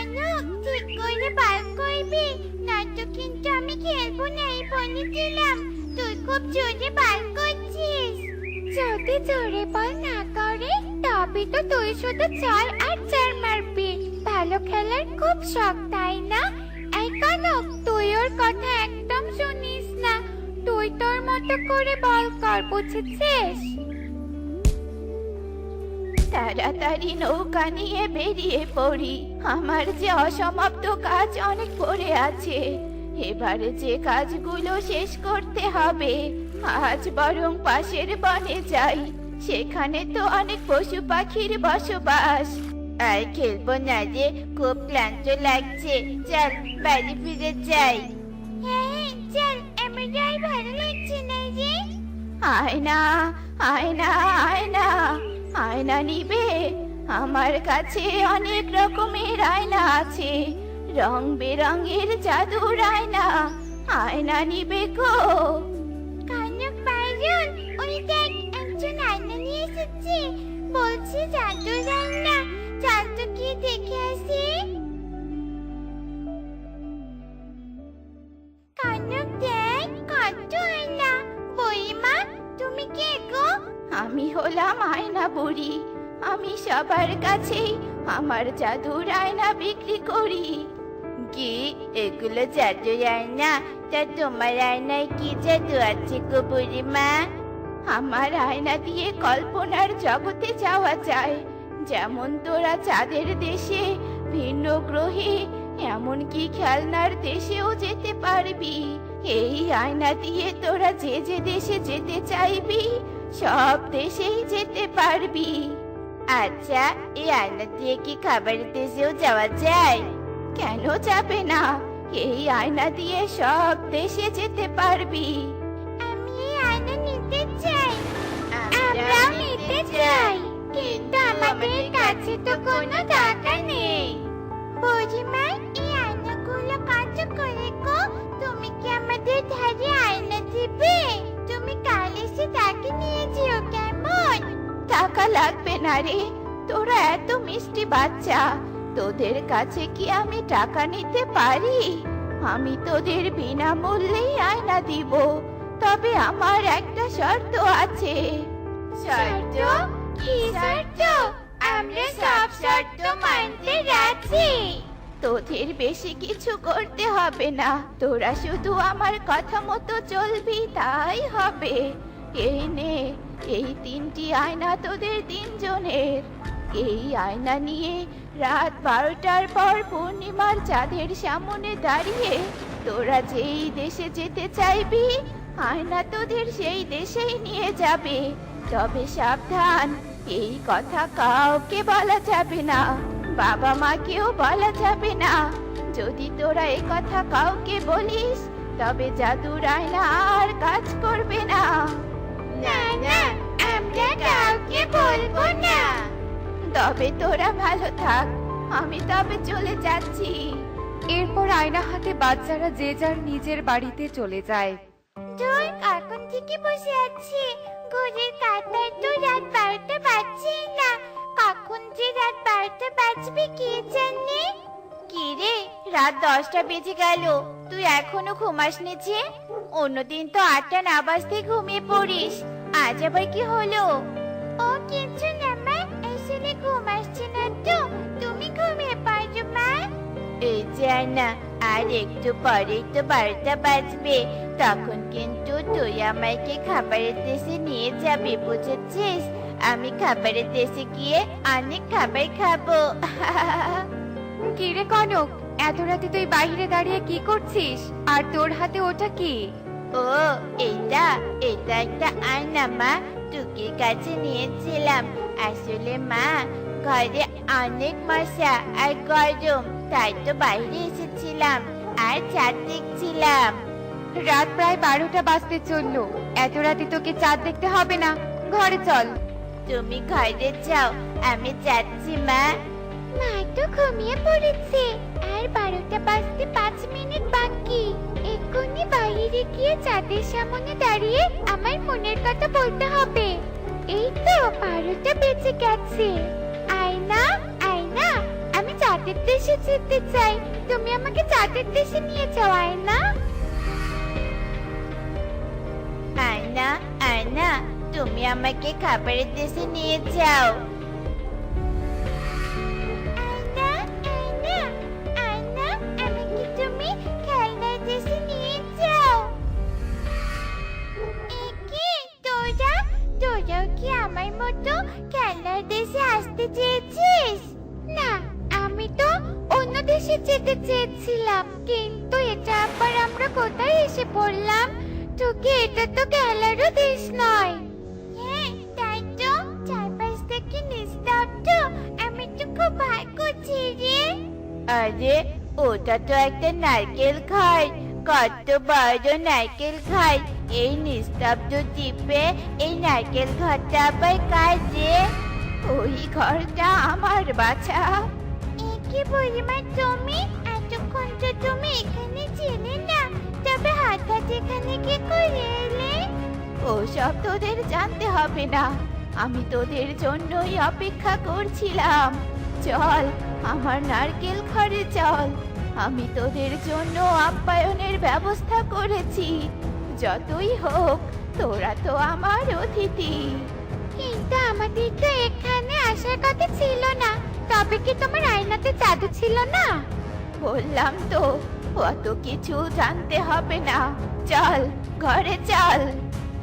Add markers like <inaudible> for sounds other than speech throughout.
কানক ঠিক করে বার করবি নয়তো কিন্তু আমি খেলব না, এই বলে দিলাম তুই খুব জোরে বার করছিস। যদি জোরে বল না করে, তবে তো তুই শুধু চার আর চার মারবি। ভালো খেলার খুব শখ, তাই না? এই কানক, তুই ওর কথা একদম শুনিস না। তুই তোর মতো করে বল কর, বুঝেছিস? তাড়াতাড়ি নৌকা নিয়ে বেরিয়ে পড়ি। আমার যে অসমাপ্ত কাজ অনেক পড়ে আছে। এবারে যে কাজগুলো শেষ করতে হবে আজ বরং পাশের বনে যাই। সেখানে তো অনেক পশু পাখির বসবাস। আর খেলব না যে খুব ক্লান্ত লাগছে। চল বাড়ি ফিরে যাই। হ্যাঁ চল এমনটাই ভালো লাগছে না যে। আয়না আয়না আয়না আয়না নিবে। আমার কাছে অনেক রকমের আয়না আছে। রং বেরঙের জাদুর আয়না। আয়না নিবে গো। কানক বাইরন ওই দেখ একজন আয়না নিয়ে এসেছে। বলছে জাদু রান্না চল তো গিয়ে দেখে আসি। কানক দেখ কত আয়না। বইমা তুমি কে গো? আমি হলাম আয়না বুড়ি। আমি সবার কাছেই আমার জাদুর আয়না বিক্রি করি। কি? এগুলো জাদু আয়না তা তোমার আয়নায় কি জাদু আছে গো বুড়িমা আমার আয়না দিয়ে কল্পনার জগতে যাওয়া যায়। যেমন তোরা চাঁদের দেশে ভিন্ন গ্রহে, এমনকি খেলনার দেশেও যেতে পারবি। এই আয়না দিয়ে তোরা যে যে দেশে যেতে চাইবি, সব দেশেই যেতে পারবি। আচ্ছা এই আয়না দিয়ে কি খাবারের দেশেও যাওয়া যায়? কেন যাবে না? এই আয়না দিয়ে সব দেশে যেতে পারবি। আমি এই আয়না নিতে চাই। আমরাও নিতে চাই। কিন্তু আমাদের কাছে তো কোনো টাকা নেই। বুঝিমা এই আয়নাগুলো কত করে গো তুমি কি আমাদের ধারে আয়না দিবে? তুমি কাল এসে তাকে নিয়ে যেও। টাকা লাগবে না রে। তোরা এত মিষ্টি বাচ্চা তোদের কাছে কি আমি টাকা নিতে পারি? আমি তোদের বিনামূল্যেই আয়না দিব তবে আমার একটা শর্ত আছে। শর্ত? কি শর্ত? আমরা সব শর্ত মানতে রাজি। তোদের বেশি কিছু করতে হবে না তোরা শুধু আমার কথা মতো চলবি তাই হবে। এই নে এই তিনটি আয়না তোদের তিনজনের। এই আয়না নিয়ে রাত বারোটার পর পূর্ণিমার চাঁদের সামনে দাঁড়িয়ে তোরা যেই দেশে যেতে চাইবি, আয়না তোদের সেই দেশেই নিয়ে যাবে। তবে সাবধান, এই কথা কাউকে বলা যাবে না, বাবা মাকেও বলা যাবে না। যদি তোরা এই কথা কাউকে বলিস, তবে জাদুর আয়না আর কাজ করবে না। না না আমরা কাউকে বলব না। তবে তোরা ভালো থাক আমি তবে চলে যাচ্ছি। এরপর আয়না হাতে বাচ্চারা যে যার নিজের বাড়িতে চলে যায়। ধর এখন থেকে বসে আছি ঘড়ির কাঁটায় তো রাত বারোটা বাজছেই না। কখন যে রাত বারোটা বাজবে কে জানে? কি রে? রাত দশটা বেজে গেল। তুই এখনও ঘুমাসনি যে? অন্যদিন তো আটটা না বাজতে ঘুমিয়ে পড়িস। আজ আবার কি হলো? ও কিছু না মা। আসলে ঘুম আসছে না তো। তুমি ঘুমিয়ে পারো মা। এই যে আর একটু পরেই তো বারোটা বাজবে। তখন কিন্তু তুই আমাকে খাবারের দেশে নিয়ে যাবি বুঝেছিস? আমি খাবারের দেশে গিয়ে অনেক খাবার খাব। <laughs> কি রে কনক এত রাতে তুই বাইরে দাঁড়িয়ে কি করছিস? আর তোর হাতে ওটা কি? ও এটা এটা একটা আয়না মা। টুকির কাছে নিয়েছিলাম। আসলে মা ঘরে অনেক মশা আর গরম তাই তো বাইরে এসেছিলাম আর চাঁদ দেখছিলাম। রাত প্রায় বারোটা বাজতে চলল। এত রাতে তোকে চাঁদ দেখতে হবে না। ঘরে চল। তুমি ঘরে যাও আমি যাচ্ছি মা। মা তো ঘুমিয়ে পড়েছে। আর বারোটা বাজতে পাঁচ মিনিট বাকি। এক্ষুনি বাইরে গিয়ে চাঁদের সামনে দাঁড়িয়ে আমার মনের কথা বলতে হবে। এই তো বারোটা বেজে গেছে। আয়না আয়না, আমি চাঁদের দেশে যেতে চাই। তুমি আমাকে চাঁদের দেশে নিয়ে যাও, আয়না। আয়না আয়না, তুমি আমাকে খাবারের দেশে নিয়ে যাও। নারকেল খাই কত বড় নারকেল খাই। এই নিস্তব্ধ দ্বীপে এই নারকেল ঘরটা আবার কার রে ওই ঘরটা আমার বাছা। একে পরিমা তুমি? এতক্ষণ তো তুমি এখানে ছিলে না তবে হঠাৎ এখানে কি করে এলে? ওসব তোদের জানতে হবে না। আমি তোদের জন্যই অপেক্ষা করছিলাম। চল আমার নারকেল ঘরে চল। আমি তোদের জন্য আপ্যায়নের ব্যবস্থা করেছি। যতই হোক তোরা তো আমার অতিথি। কিন্তু আমাদের তো এখানে আসার কথা ছিল না। তবে কি তোমার আয়নাতে জাদু ছিল না? বললাম তো অত কিছু জানতে হবে না। চল ঘরে চল।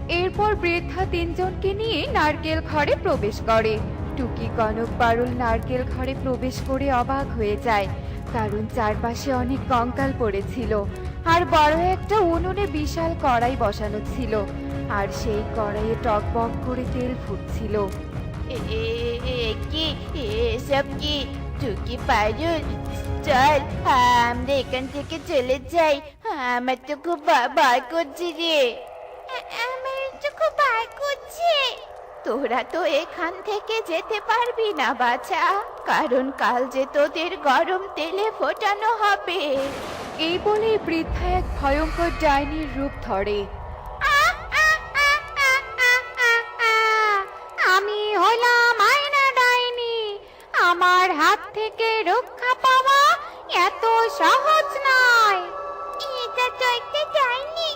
এরপর বৃদ্ধা তিনজনকে নিয়ে নারকেল ঘরে প্রবেশ করে। টুকি কনক পারুল নারকেল ঘরে প্রবেশ করে অবাক হয়ে যায়। কারণ চারপাশে অনেক কঙ্কাল পড়েছিল আর বড় একটা উনুনে বিশাল কড়াই বসানো ছিল আর সেই কড়াইয়ে টক টকবক করে তেল ফুটছিল। এ এ- এ কি? এসব কি? তুই কি পারুল? চল আমরা এখান থেকে চলে যাই। আমার তো খুব ভয়- করছে রে। আমার তো খুব ভয় করছে। তোরা তো এখান থেকে যেতে পারবি না বাছা। কারণ কাল যে তোদের গরম তেলে ফোটানো হবে। এই বলে বৃদ্ধা এক ভয়ঙ্কর ডাইনির রূপ ধরে। আমি হলাম আয়না ডাইনি। আমার হাত থেকে রক্ষা পাওয়া এত সহজ নয়। এটা তো একটা ডাইনি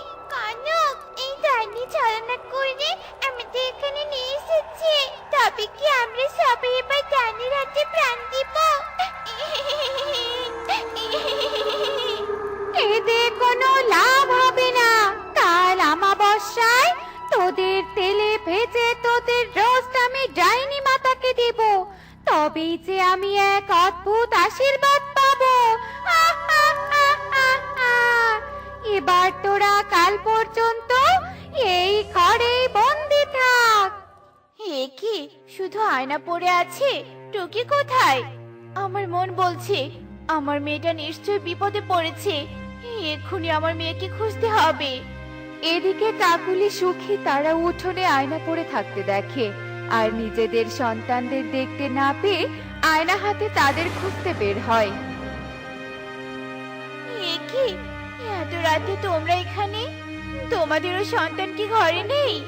ডাইনি ছলনা করে আমাদের এখানে নিয়ে এসেছে। তবে কি আমরা সবাই এবার ডাইনির হাতে প্রাণ দিব? এতে কোনো লাভ হবে না। কাল আমাবস্যায় তোদের তেলে ভেজে তোদের রোস্ট আমি ডাইনি মাতাকে দেব। তবেই যে আমি এক অদ্ভুত আশীর্বাদ পাবো। এবার তোরা কাল পর্যন্ত এই ঘরেই বন্দি থাক। এ কি, শুধু আয়না পড়ে আছে? টুকি কোথায়? আমার মন বলছে, আমার মেয়েটা নিশ্চয়ই বিপদে পড়েছে। এক্ষুনি আমার মেয়েকে খুঁজতে হবে। এদিকে কাকুলি সুখী তারা উঠোনে আয়না পড়ে থাকতে দেখে, আর নিজেদের সন্তানদের দেখতে না পেয়ে আয়না হাতে তাদের খুঁজতে বের হয়। এ কি, এত রাতে তোমরা এখানে? তোমাদেরও সন্তান কি ঘরে নেই?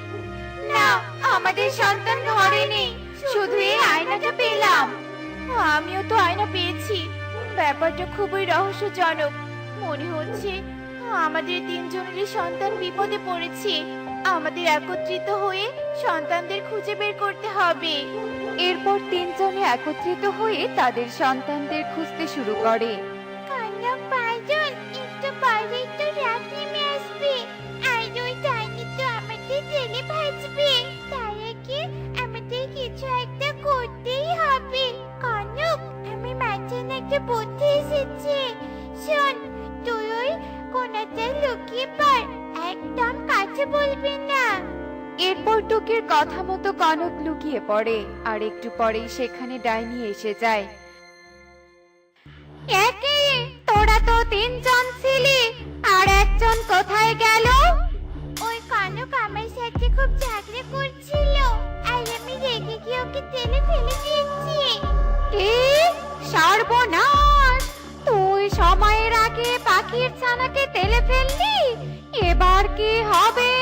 না, আমাদের সন্তান ঘরে নেই। শুধু এই আয়নাটা পেলাম। আমিও তো আয়না পেয়েছি। ব্যাপারটা খুবই রহস্যজনক। মনে হচ্ছে আমাদের তিনজনেরই সন্তান বিপদে পড়েছে। আমাদের একত্রিত হয়ে সন্তানদের খুঁজে বের করতে হবে। এরপর তিনজনে একত্রিত হয়ে তাদের সন্তানদের খুঁজতে শুরু করে। বুদ্ধি এসেছে। শোন তুই ওই কোনাতে লুকিয়ে পড় একদম কাছে বলবি না। এরপর টুকির কথা মতো কনক লুকিয়ে পড়ে আর একটু পরেই সেখানে ডাইনি এসে যায়। একে তোরা তো তিনজন ছিলি আর একজন কোথায় গেল? ওই কনক আমার সাথে খুব ঝগড়া করছিল আর আমি রেগে গিয়ে ওকে তেলে ফেলে দিয়েছি। সর্বনাশ। তুই সময়ের আগে পাখির ছানাকে তেলে ফেললি? এবার কি হবে?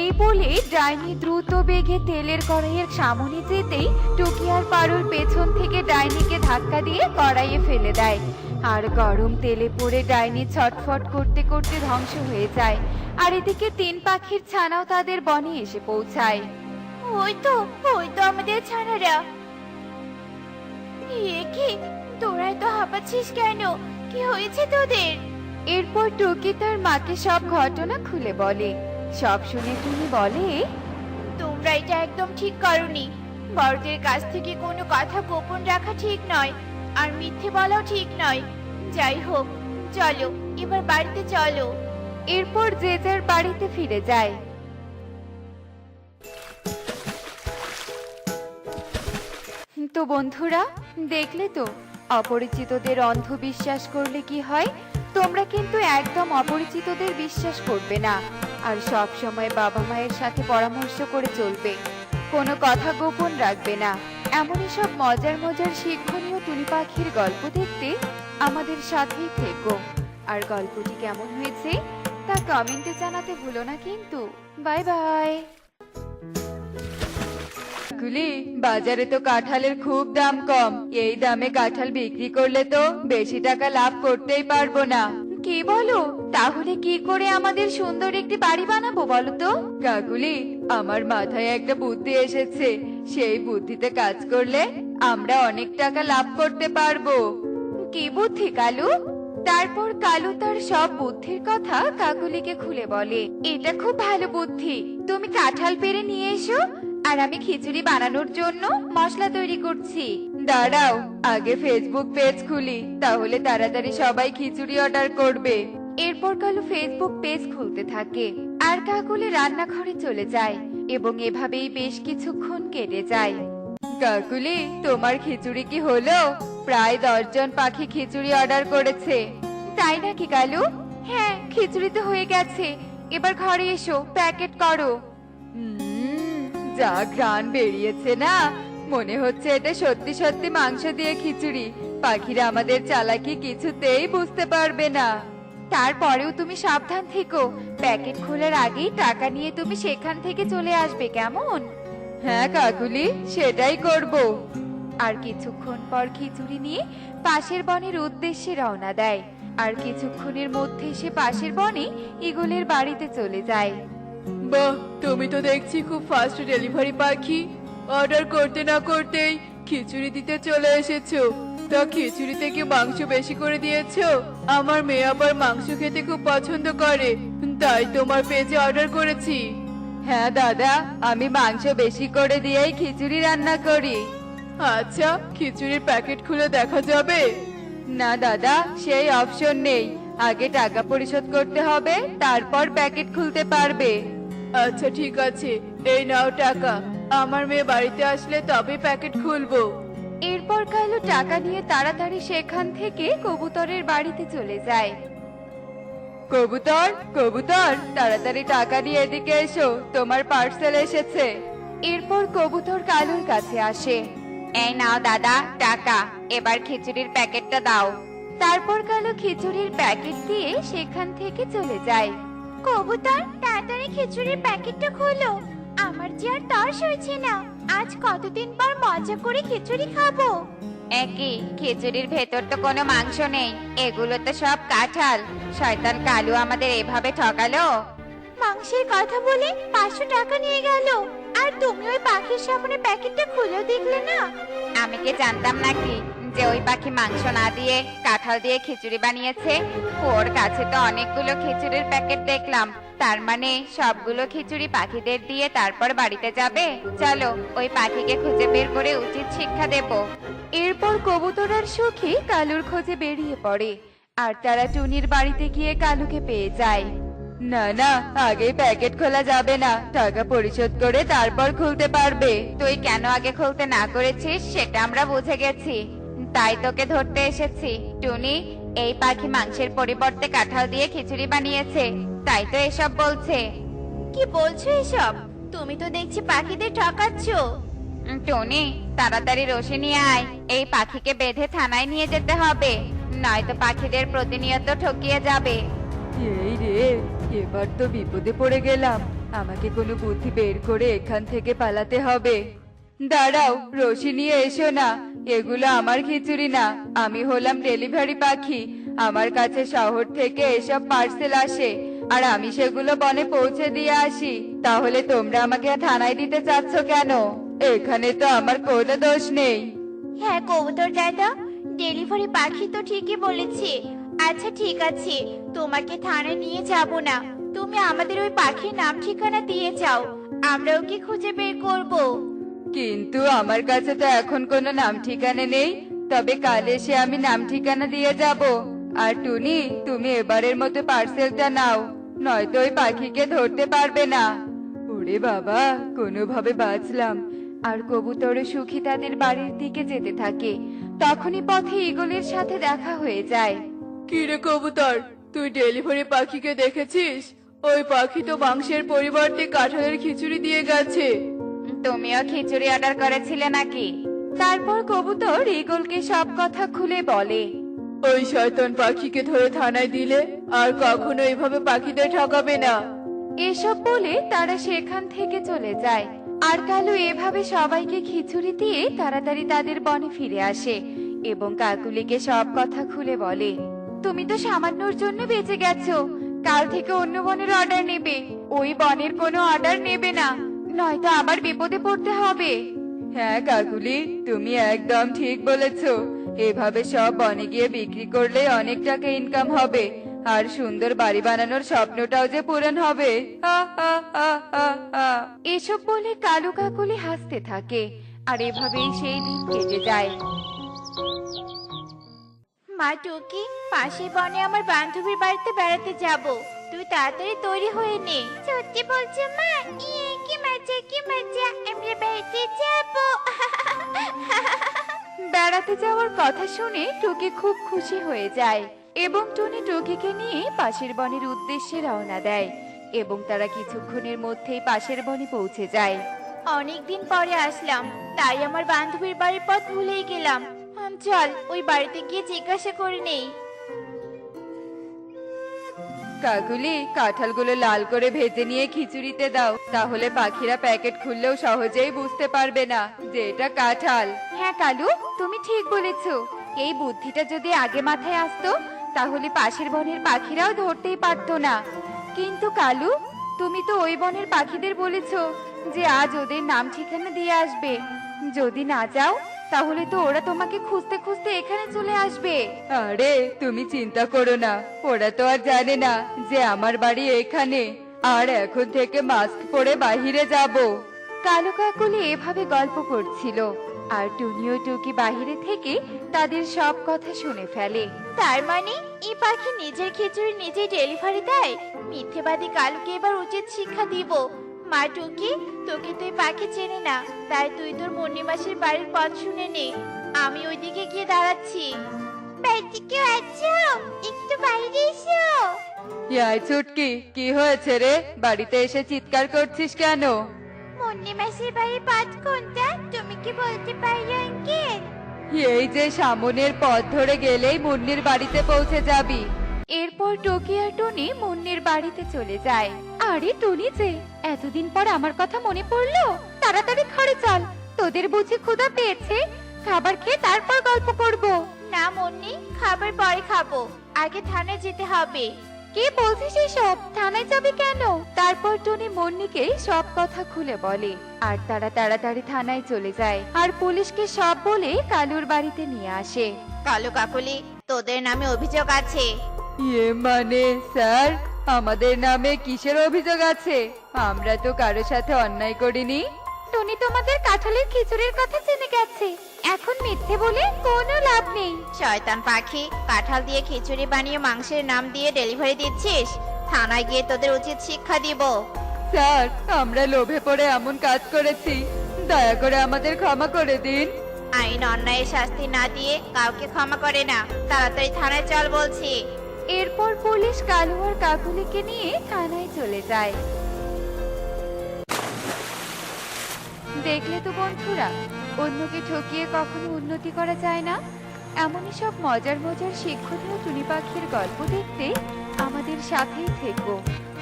এই বলে ডাইনি দ্রুত বেগে তেলের কড়াইয়ের সামনে যেতেই টুকি আর পারুর পেছন থেকে ডাইনিকে ধাক্কা দিয়ে কড়াইয়ে ফেলে দেয়। আর গরম তেলে পড়ে ডাইনি ছটফট করতে করতে ধ্বংস হয়ে যায়। আর এদিকে তিন পাখির ছানাও তাদের বনে এসে পৌঁছায়। ওই তো ওই তো আমাদের ছানারা। কি? তোরাই তো হাঁপাচ্ছিস কেন? কি হয়েছে তোদের? এরপর টুকি তার মাকে সব ঘটনা খুলে বলে। সব শুনে টুনি বলে, তোমরা এটা একদম ঠিক করনি। বড়দের কাছ থেকে কোনো কথা গোপন রাখা ঠিক নয়, আর মিথ্যে বলাও ঠিক নয়। যাই হোক, চলো, এবার বাড়িতে চলো। এরপর যে যার বাড়িতে ফিরে যায়। তো বন্ধুরা, দেখলে তো? অপরিচিতদের অন্ধবিশ্বাস করলে কি হয়? তোমরা কিন্তু একদম অপরিচিতদের বিশ্বাস করবে না। আর সব সময় বাবা মায়ের সাথে পরামর্শ করে চলবে। কোনো কথা গোপন রাখবে না। এমনই সব মজার মজার শিক্ষণীয় টুনি পাখির গল্প দেখতে আমাদের সাথেই থেকো। আর গল্পটি কেমন হয়েছে তা কমেন্টে জানাতে ভুলো না কিন্তু। Bye bye. গুলি। বাজারে তো কাঁঠালের খুব দাম কম। এই দামে কাঁঠাল বিক্রি করলে তো বেশি টাকা লাভ করতেই পারব না। কি বলো? তাহলে কি করে আমাদের সুন্দর একটি বাড়ি বানাবো বলো তো? কাকুলি আমার মাথায় একটা বুদ্ধি এসেছে। সেই বুদ্ধিতে কাজ করলে আমরা অনেক টাকা লাভ করতে পারব। কি বুদ্ধি কালু? তারপর কালু তার সব বুদ্ধির কথা কাকুলিকে খুলে বলে। এটা খুব ভালো বুদ্ধি। তুমি কাঁঠাল পেরে নিয়ে এসো। আর আমি খিচুড়ি বানানোর জন্য মশলা তৈরি করছি। দাঁড়াও আগে ফেসবুক পেজ খুলি তাহলে তাড়াতাড়ি সবাই খিচুড়ি অর্ডার করবে। এরপর কালু ফেসবুক পেজ খুলতে থাকে আর কাকুলি রান্নাঘরে চলে যায় এবং এভাবেই বেশ কিছুক্ষণ কেটে যায়। কাকুলি তোমার খিচুড়ি কি হলো? প্রায় দশজন পাখি খিচুড়ি অর্ডার করেছে। তাই নাকি কালু? হ্যাঁ খিচুড়ি তো হয়ে গেছে। এবার ঘরে এসো প্যাকেট করো। উম, যা ঘ্রাণ বেরিয়েছে না? মনে হচ্ছে এটা সত্যি সত্যি মাংস দিয়ে খিচুড়ি। পাখিরা আমাদের চালাকি কিছুতেই বুঝতে পারবে না। তারপরেও তুমি সাবধান থেকো। প্যাকেট খোলার আগেই টাকা নিয়ে তুমি সেখান থেকে চলে আসবে, কেমন? হ্যাঁ কাকুলি, সেটাই করব। আর কিছুক্ষণ পর খিচুড়ি নিয়ে পাশের বনের উদ্দেশ্যে রওনা দেয়। আর কিছুক্ষণের মধ্যে সে পাশের বনে ইগলের বাড়িতে চলে যায়। বাহ! তুমি তো দেখছি খুব ফাস্ট ডেলিভারি পাখি। অর্ডার করতে না করতেই খিচুড়ি দিতে চলে এসেছ। তা খিচুড়িতে কি মাংস বেশি করে দিয়েছ? আমার মেয়ে আবার মাংস খেতে খুব পছন্দ করে। তাই তোমার পেজে অর্ডার করেছি। হ্যাঁ দাদা আমি মাংস বেশি করে দিয়েই খিচুড়ি রান্না করি। আচ্ছা খিচুড়ির প্যাকেট খুলে দেখা যাবে? না দাদা সেই অপশন নেই। আগে টাকা পরিশোধ করতে হবে তারপর প্যাকেট খুলতে পারবে। আচ্ছা ঠিক আছে। এই নাও টাকা। আমার মেয়ে বাড়িতে আসলে তবে প্যাকেট খুলবো। এরপর কালু টাকা নিয়ে তাড়াতাড়ি সেখান থেকে কবুতরের বাড়িতে চলে যায়। কবুতর কবুতর তাড়াতাড়ি টাকা নিয়ে এদিকে এসো। তোমার পার্সেল এসেছে। এরপর কবুতর কালুর কাছে আসে। এই নাও দাদা টাকা। এবার খিচুড়ির প্যাকেটটা দাও। তারপর কালু খিচুড়ির প্যাকেট দিয়ে সেখান থেকে চলে যায়। কবুতর তাড়াতাড়ি খিচুড়ির প্যাকেটটা খোলো। আমার যে আর তর্স হয়েছে না আজ কতদিন পর মজা করে খিচুড়ি খাব? একই খিচুড়ির ভেতর তো কোনো মাংস নেই এগুলো তো সব কাঁঠাল। শয়তান কালু আমাদের এভাবে ঠকালো? মাংসের কথা বলে পাঁচশো টাকা নিয়ে গেল। আর তুমি ওই পাখির সামনে প্যাকেটটা খুলে দেখলে না? আমি কি জানতাম নাকি? যে ওই পাখি মাংস না দিয়ে কাঁঠাল দিয়ে খিচুড়ি বানিয়েছে ওর কাছে তো অনেকগুলো খিচুড়ির প্যাকেট দেখলাম। তার মানে সবগুলো খিচুড়ি পাখিদের দিয়ে তারপর বাড়িতে যাবে? চলো ওই পাখিকে খুঁজে বের করে উচিত শিক্ষা দেব। এরপর কবুতর আর সুখী কালুর খোঁজে বেরিয়ে পড়ে আর তারা টুনির বাড়িতে গিয়ে কালুকে পেয়ে যায়। না না আগে প্যাকেট খোলা যাবে না টাকা পরিশোধ করে তারপর খুলতে পারবে। তুই কেন আগে খুলতে না করেছিস সেটা আমরা বুঝে গেছি। তাই তোকে ধরতে এসেছি। টুনি এই পাখি মাংসের পরিবর্তে কাঁঠাল দিয়ে খিচুড়ি বানিয়েছে তাই তো এসব বলছে। কি বলছো এসব? তুমি তো দেখছি পাখিদের ঠকাচ্ছ। উম, টনি তাড়াতাড়ি রশি নিয়ে আয় এই পাখিকে বেঁধে থানায় নিয়ে যেতে হবে নয়তো পাখিদের প্রতিনিয়ত ঠকিয়ে যাবে। এই রে এবার তো বিপদে পড়ে গেলাম। আমাকে কোনো বুদ্ধি বের করে এখান থেকে পালাতে হবে। দাঁড়াও, রশি নিয়ে এসো না। এগুলো আমার খিচুড়ি না। আমি হলাম ডেলিভারি পাখি। আমার কাছে শহর থেকে এসব পার্সেল আসে, আর আমি সেগুলো বনে পৌঁছে দিয়ে আসি। তাহলে তোমরা আমাকে থানায় দিতে চাচ্ছ কেন? এখানে তো আমার কোনো দোষ নেই। হ্যাঁ কবুতর দাদা, ডেলিভারি পাখি তো ঠিকই বলেছে। আচ্ছা ঠিক আছে, তোমাকে থানায় নিয়ে যাব না। তুমি আমাদের ওই পাখির নাম ঠিকানা দিয়ে যাও। আমরা ওকে খুঁজে বের করব? কিন্তু আমার কাছে তো এখন কোনো নাম ঠিকানা নেই। তবে কাল এসে আমি নাম ঠিকানা দিয়ে যাব। আর টুনি, তুমি এবারের মতো পার্সেলটা নাও, নয়তো ওই পাখিকে ধরতে পারবে না। ওরে বাবা, কোনোভাবে বাঁচলাম। আর কবুতর সুখী তাদের বাড়ির দিকে যেতে থাকে। তখনই পথে ইগলের সাথে দেখা হয়ে যায়। কি রে কবুতর, তুই ডেলিভারি পাখিকে দেখেছিস? ওই পাখি তো মাংসের পরিবর্তে কাঁঠালের খিচুড়ি দিয়ে গেছে। তুমিও খিচুড়ি অর্ডার করেছিলে নাকি? তারপর কবুতর ইগলকে সব কথা খুলে বলে। ওই শয়তান পাখিকে ধরে থানায় দিলে আর কখনো এভাবে পাখিদের ঠকাবে না। এসব বলে তারা সেখান থেকে চলে যায়। আর কালু এভাবে সবাইকে খিচুড়ি দিয়ে তাড়াতাড়ি তাদের বনে ফিরে আসে এবং কাকুলিকে সব কথা খুলে বলে। তুমি তো সামান্যর জন্য বেঁচে গেছো। কাল থেকে অন্য বনের অর্ডার নেবে। ওই বনের কোনো অর্ডার নেবে না। নয়তো আবার বিপদে পড়তে হবে। হ্যাঁ কাকুলি তুমি একদম ঠিক বলেছ। এভাবে সব বনে গিয়ে বিক্রি করলে অনেক টাকা ইনকাম হবে। আর সুন্দর বাড়ি বানানোর স্বপ্নটাও যে পূরণ হবে। এসব বলে কালু কাকুলি হাসতে থাকে আর এভাবেই সেই দিন কেটে যায়। মা টুকি পাশের বনে আমার বান্ধবীর বাড়িতে বেড়াতে যাব। তুই তাড়াতাড়ি তৈরি হয়ে নে। সত্যি বলছো মা ইয়ে মজা কি মজা আমরা বেড়াতে যাব। <laughs> বেড়াতে যাওয়ার কথা শুনে টুকি খুব খুশি হয়ে যায় এবং টুনি টুকিকে নিয়ে পাশের বনের উদ্দেশ্যে রওনা দেয় এবং তারা কিছুক্ষণের মধ্যেই পাশের বনে পৌঁছে যায়। অনেকদিন পরে আসলাম তাই আমার বান্ধবীর বাড়ির পথ ভুলেই গেলাম। চল ওই বাড়িতে গিয়ে জিজ্ঞাসা করে নেই। কাকুলি কাঁঠালগুলো লাল করে ভেজে নিয়ে খিচুড়িতে দাও। তাহলে পাখিরা প্যাকেট খুললেও সহজেই বুঝতে পারবে না যে এটা কাঁঠাল। হ্যাঁ কালু, তুমি ঠিক বলেছ। এই বুদ্ধিটা যদি আগে মাথায় আসতো, তাহলে পাশের বনের পাখিরাও ধরতেই পারতো না। কিন্তু কালু, তুমি তো ওই বনের পাখিদের বলেছ যে আজ ওদের নাম ঠিকানা দিয়ে আসবে। যদি না যাও তাহলে তো ওরা তোমাকে খুঁজতে খুঁজতে এখানে চলে আসবে। আরে তুমি চিন্তা করো না। ওরা তো আর জানে না যে আমার বাড়ি এখানে। আর এখন থেকে মাস্ক পরে বাহিরে যাব। কালো কাকুলি এভাবে গল্প করছিল। আর টুনিও টুকি বাহিরে থেকে তাদের সব কথা শুনে ফেলে। তার মানে এই পাখি নিজের খিচুড়ি নিজেই ডেলিভারি দেয়? মিথ্যেবাদী কালুকে এবার উচিত শিক্ষা দিব। মা টুকি তোকে তুই পাখি চেনে না তাই তুই তোর মুন্নি মাসির বাড়ির পথ শুনে নে। আমি ওইদিকে গিয়ে দাঁড়াচ্ছি। বাড়িতে কেউ আছো? একটু বাইরে এসো। ইয়াই ছুটকি কি হয়েছে রে? বাড়িতে এসে চিৎকার করছিস কেন? মুন্নি মাসির বাড়ির পথ কোনটা? তুমি কি বলতে পারো আঙ্কেল? এই যে সামনের পথ ধরে গেলেই মুন্নির বাড়িতে পৌঁছে যাবি। এরপর টকি আর টনি মুন্নির বাড়িতে চলে যায়। আরে টনি যে এতদিন পর আমার কথা মনে পড়ল? তাড়াতাড়ি ঘরে চল তোদের বুঝি ক্ষুধা পেয়েছে? খাবার খেয়ে তারপর গল্প করব। না মুন্নি খাবার পরে খাব। আগে থানায় যেতে হবে। কে বলছিস এসব? থানায় যাবে কেন? তারপর টনি মুন্নিকে সব কথা খুলে বলে। আর তারা তাড়াতাড়ি থানায় চলে যায়। আর পুলিশকে সব বলে কালুর বাড়িতে নিয়ে আসে। কালু কাকুলি তোদের নামে অভিযোগ আছে। ইয়ে মানে স্যার আমাদের নামে কিসের অভিযোগ আছে? আমরা তো কারোর সাথে অন্যায় করিনি। টনি তোমাদের কাঁঠালের খিচুড়ির কথা জেনে গেছে। এখন মিথ্যে বলে কোনো লাভ নেই। শয়তান পাখি কাঁঠাল দিয়ে খিচুড়ি বানিয়ে মাংসের নাম দিয়ে ডেলিভারি দিচ্ছিস? থানায় গিয়ে তোদের উচিত শিক্ষা দিব। স্যার আমরা লোভে পড়ে এমন কাজ করেছি। দয়া করে আমাদের ক্ষমা করে দিন। আইন অন্যায়ের শাস্তি না দিয়ে কাউকে ক্ষমা করে না। তাড়াতাড়ি থানায় চল বলছি। এরপর পুলিশ কালুয়ার কাকুলিকে নিয়ে থানায় চলে যায়। দেখলে তো বন্ধুরা, অন্যকে ঠকিয়ে কখনো উন্নতি করা যায় না। এমনই সব মজার মজার শিক্ষণীয় টুনি পাখির গল্প দেখতে আমাদের সাথেই থেকো।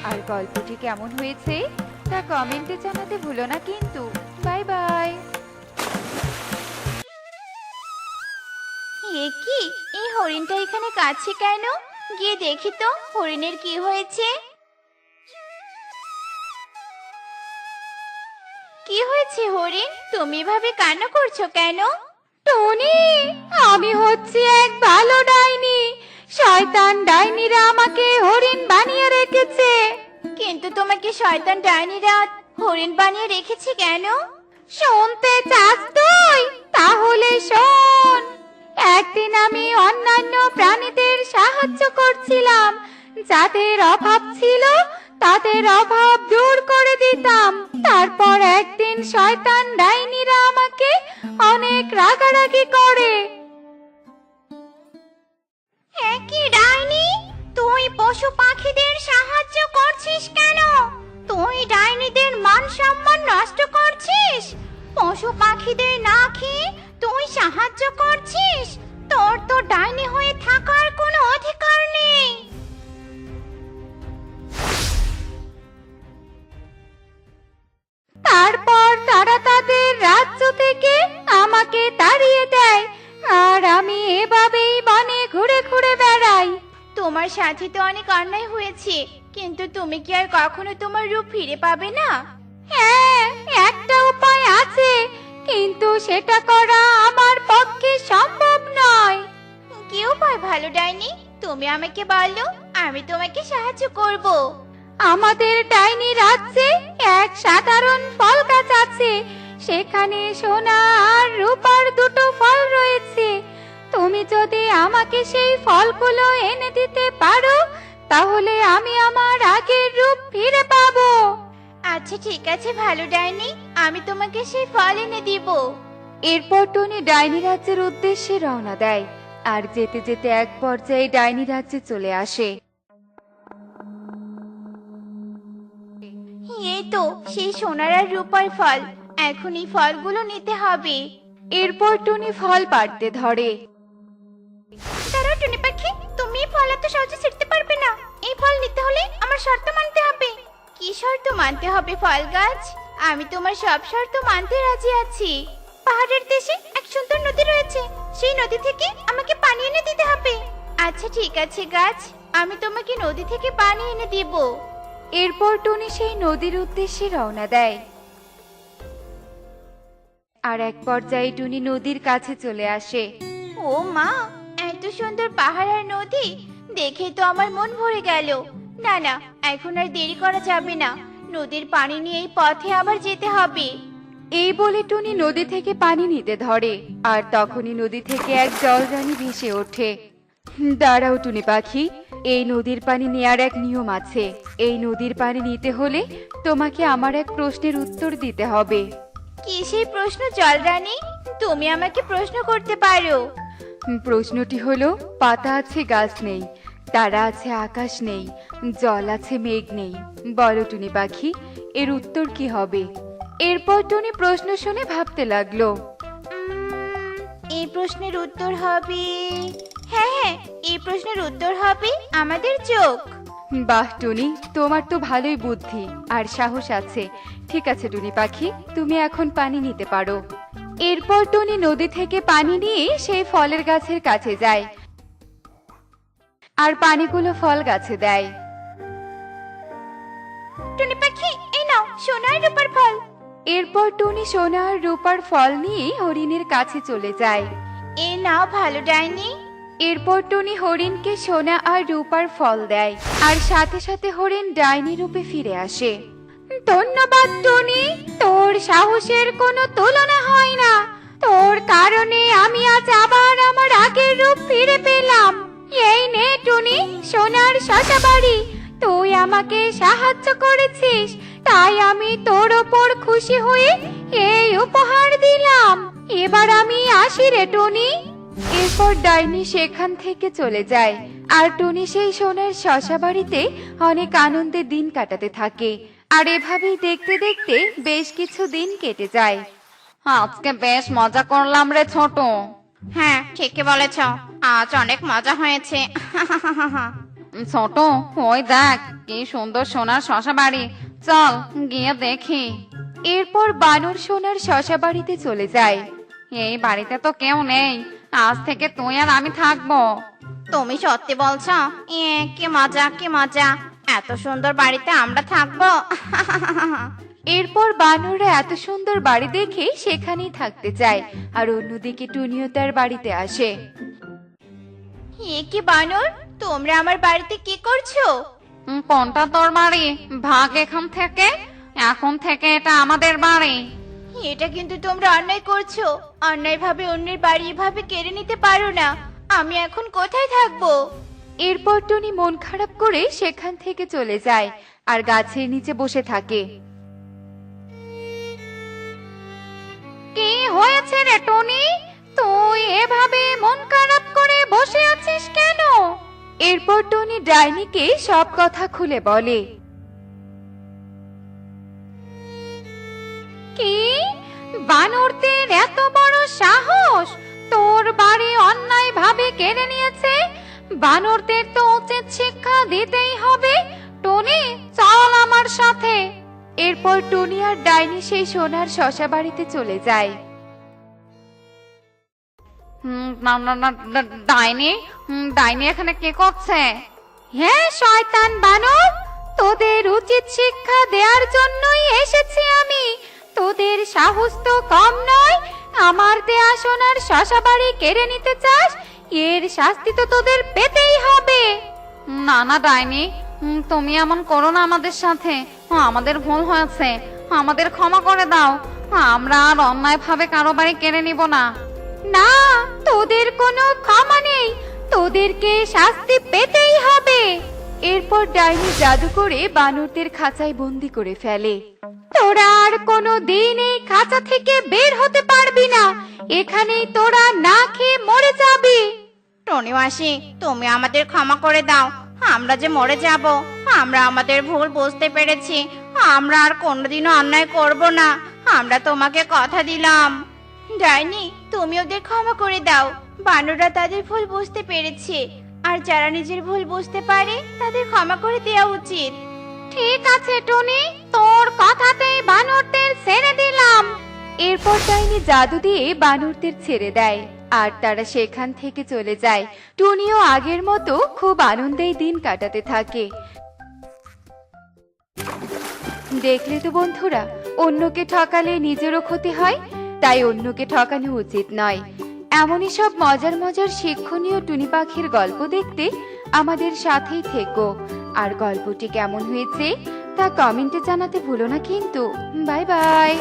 আর গল্পটি কেমন হয়েছে, তা কমেন্টে জানাতে ভুলো না কিন্তু। Bye by. এ কি? এই হরিণটা এখানে কাছে কেন? গিয়ে দেখি তো হরিণের কি হয়েছে। কি হয়েছে হরিণ? তুমি এভাবে কান্না করছ কেন? টনি আমি হচ্ছি এক ভালো ডাইনি। শয়তান ডাইনিরা আমাকে হরিণ বানিয়ে রেখেছে। কিন্তু তোমাকে শয়তান ডাইনিরা হরিণ বানিয়ে রেখেছে কেন? শুনতে চাস তুই? তাহলে শোন। একদিন আমি অন্যান্য প্রাণীদের সাহায্য করছিলাম। যাদের অভাব ছিল, তাদের অভাব দূর করে দিতাম। তারপর একদিন শয়তান ডাইনিরা আমাকে অনেক রাগারাগি করে। একই ডাইনি? তুই পশু পাখিদের সাহায্য করছিস কেন? তুই ডাইনিদের মান সম্মান নষ্ট করছিস? পশু পাখিদের না খেয়ে তুই সাহায্য করছিস? তোর তো ডাইনি হয়ে থাকার কোনো অধিকার নেই। তারপর তারা তাদের রাজ্য থেকে আমাকে তাড়িয়ে দেয় আর আমি এভাবেই বনে ঘুরে ঘুরে বেড়াই। তোমার সাথে তো অনেক অন্যায় হয়েছে কিন্তু তুমি কি আর কখনো তোমার রূপ ফিরে পাবে না? হ্যাঁ একটা উপায় আছে। কিন্তু সেটা করা আমার পক্ষে সম্ভব নয়। কি উপায় ভালো ডাইনি তুমি আমাকে বলো আমি তোমাকে সাহায্য করব। আমাদের ডাইনি রাজ্যে এক সাধারণ ফল গাছ আছে। সেখানে সোনা আর রূপার দুটো ফল রয়েছে। তুমি যদি আমাকে সেই ফলগুলো এনে দিতে পারো তাহলে আমি আমার আগের রূপ ফিরে পাবো। আচ্ছা ঠিক আছে ভালো ডাইনি। আমি তোমাকে সেই ফল এনে দিব। এরপর টনি ডাইনি রাজ্যের উদ্দেশ্যে রওনা দেয়, আর যেতে যেতে এক পর্যায়ে ডাইনি রাজ্যে চলে আসে। এই তো, সেই সোনার আর রূপার ফল। এখন এই ফলগুলো নিতে হবে। এরপর টনি ফল পাড়তে ধরে। তারা টুনি পাখি, তুমি এই ফল এত সহজে ছিঁড়তে পারবে না। এই ফল নিতে হলে আমার শর্ত মানতে হবে। কি শর্ত মানতে হবে ফল গাছ? আমি তোমার সব শর্ত মানতে রাজি আছি। পাহাড়ের দেশে এক সুন্দর নদী রয়েছে। সেই নদী থেকে আমাকে পানি এনে দিতে হবে। আচ্ছা ঠিক আছে গাছ। আমি তোমাকে নদী থেকে পানি এনে দিব। এরপর টনি সেই নদীর উদ্দেশ্যে রওনা দেয়। আর এক পর্যায়ে টুনি নদীর কাছে চলে আসে। ও মা এত সুন্দর পাহাড় আর নদী দেখে তো আমার মন ভরে গেল। না না এখন আর দেরি করা যাবে না। নদীর পানি নিয়ে এই পথে আবার যেতে হবে। এই বলে টুনি নদী থেকে পানি নিতে ধরে আর তখনই নদী থেকে এক জলরানি ভেসে ওঠে। দাঁড়াও টুনি পাখি এই নদীর পানি নেয়ার এক নিয়ম আছে। এই নদীর পানি নিতে হলে তোমাকে আমার এক প্রশ্নের উত্তর দিতে হবে। কি সেই প্রশ্ন জলরানী? তুমি আমাকে প্রশ্ন করতে পারো। প্রশ্নটি হলো পাতা আছে গাছ নেই। তারা আছে আকাশ নেই জল আছে মেঘ নেই। বলো টুনি পাখি এর উত্তর কি হবে? এরপর টুনি প্রশ্ন শুনে ভাবতে লাগল। এই প্রশ্নের উত্তর হবে হ্যাঁ হ্যাঁ এই প্রশ্নের উত্তর হবে আমাদের চোখ। বাহ টুনি তোমার তো ভালোই বুদ্ধি আর সাহস আছে। ঠিক আছে টুনি পাখি তুমি এখন পানি নিতে পারো। এরপর টুনি নদী থেকে পানি নিয়ে সেই ফলের গাছের কাছে যায়। আর পানিগুলো ফল গাছে দেয়। টুনি পাখি এই নাও সোনার রূপার ফল। এরপর টুনি সোনা আর রূপার ফল নিয়ে হরিণের কাছে চলে যায়। এই নাও ভালো ডাইনি। এরপর টুনি হরিণকে সোনা আর রূপার ফল দেয় আর সাথে সাথে হরিণ ডাইনি রূপে ফিরে আসে। ধন্যবাদ টুনি তোর সাহসের কোনো তুলনা হয় না। তোর কারণে আমি আজ আবার আমার আগের রূপ ফিরে পেলাম। এই নে, টুনি, সোনার শশা বাড়ি তুই আমাকে সাহায্য করেছিস, তাই আমি তোর ওপর খুশি হয়ে এই উপহার দিলাম। এবার আমি আসি রে, টুনি। এরপর ডাইনি সেখান থেকে চলে যায়। আর টুনি সেই সোনার শশা বাড়িতে অনেক আনন্দে দিন কাটাতে থাকে। আর এভাবেই দেখতে দেখতে বেশ কিছু দিন কেটে যায়। আজকে বেশ মজা করলাম রে ছোট। হ্যাঁ ঠিকই বলেছ। আজ অনেক মজা হয়েছে। <laughs> ছোট ওই দেখ কি সুন্দর সোনার শশা বাড়ি। চল গিয়ে দেখি। এরপর বানর সোনার শশা বাড়িতে চলে যায়। এই বাড়িতে তো কেউ নেই। আজ থেকে তুই আর আমি থাকব। তুমি সত্যি বলছো? এ কি মজা কি মজা। এত সুন্দর বাড়িতে আমরা থাকব? <laughs> এরপর বানররা এত সুন্দর বাড়ি দেখে সেখানেই থাকতে চায় আর অন্যদিকে টুনিও তার বাড়িতে আসে। এ কি বানর? তোমরা আমার বাড়িতে কি করছ? উম, কোনটা তোর বাড়ি? ভাগ এখান থেকে? এখন থেকে এটা আমাদের বাড়ি। এটা কিন্তু তোমরা অন্যায় করছ। অন্যায় ভাবে অন্যের বাড়ি এভাবে কেড়ে নিতে পারো না। আমি এখন কোথায় থাকব? এরপর টুনি মন খারাপ করে সেখান থেকে চলে যায় আর গাছের নিচে বসে থাকে। কি হয়েছে রে টনি? তুই এভাবে মন খারাপ করে বসে আছিস কেন? এরপর টনি ডাইনিকে সব কথা খুলে বলে। কি? বানরদের এত বড় সাহস? তোর বাড়ি অন্যায় ভাবে কেড়ে নিয়েছে? বানরদের তো উচিত শিক্ষা দিতেই হবে। টনি, চল আমার সাথে। এরপর টুনি আর ডাইনি সেই সোনার শশা বাড়িতে চলে যায়। হুম, না না না ডা- ডাইনি? হুম, ডাইনি এখানে কি করছে? হ্যাঁ শয়তান বানর তোদের উচিত শিক্ষা দেওয়ার জন্যই এসেছি আমি। তোদের সাহস তো কম নয় আমার দেয়া সোনার শশা বাড়ি কেড়ে নিতে চাস এর শাস্তি তো তোদের পেতেই হবে। না না ডাইনি তুমি এমন করো না আমাদের সাথে। আমাদের ভুল হয়েছে। আমাদের ক্ষমা করে দাও। আমরা আর অন্যায় ভাবে কারও বাড়ি কেড়ে নিব না। না, তোদের কোনো ক্ষমা নেই। তোদেরকে শাস্তি পেতেই হবে। এরপর ডাইনি জাদু করে বানরদের খাঁচায় বন্দি করে ফেলে। তোরা আর কোনো দিন এই খাঁচা থেকে বের হতে পারবি না। এখানেই তোরা না খেয়ে মরে যাবি। টনি মাসি তুমি আমাদের ক্ষমা করে দাও। আমরা যে মরে যাব, আমরা আমাদের ভুল বুঝতে পেরেছি। আমরা আর কোনোদিনও অন্যায় করব না। আমরা তোমাকে কথা দিলাম। ডাইনি, তুমি ওদের ক্ষমা করে দাও। বানররা তাদের ভুল বুঝতে পেরেছে। আর যারা নিজের ভুল বুঝতে পারে, তাদের ক্ষমা করে দেওয়া উচিত। ঠিক আছে, টনি। তোর কথাতেই বানরদের ছেড়ে দিলাম। এরপর ডাইনি জাদু দিয়ে বানরদের ছেড়ে দেয়। আর তারা সেখান থেকে চলে যায়। টুনিও আগের মতো খুব আনন্দেই দিন কাটাতে থাকে। দেখলে তো বন্ধুরা, অন্যকে ঠকালে নিজেরও ক্ষতি হয়, তাই অন্যকে ঠকানো উচিত নয়। এমনই সব মজার মজার শিক্ষণীয় টুনি পাখির গল্প দেখতে আমাদের সাথেই থেকো। আর গল্পটি কেমন হয়েছে তা কমেন্টে জানাতে ভুলো না কিন্তু। Bye bye.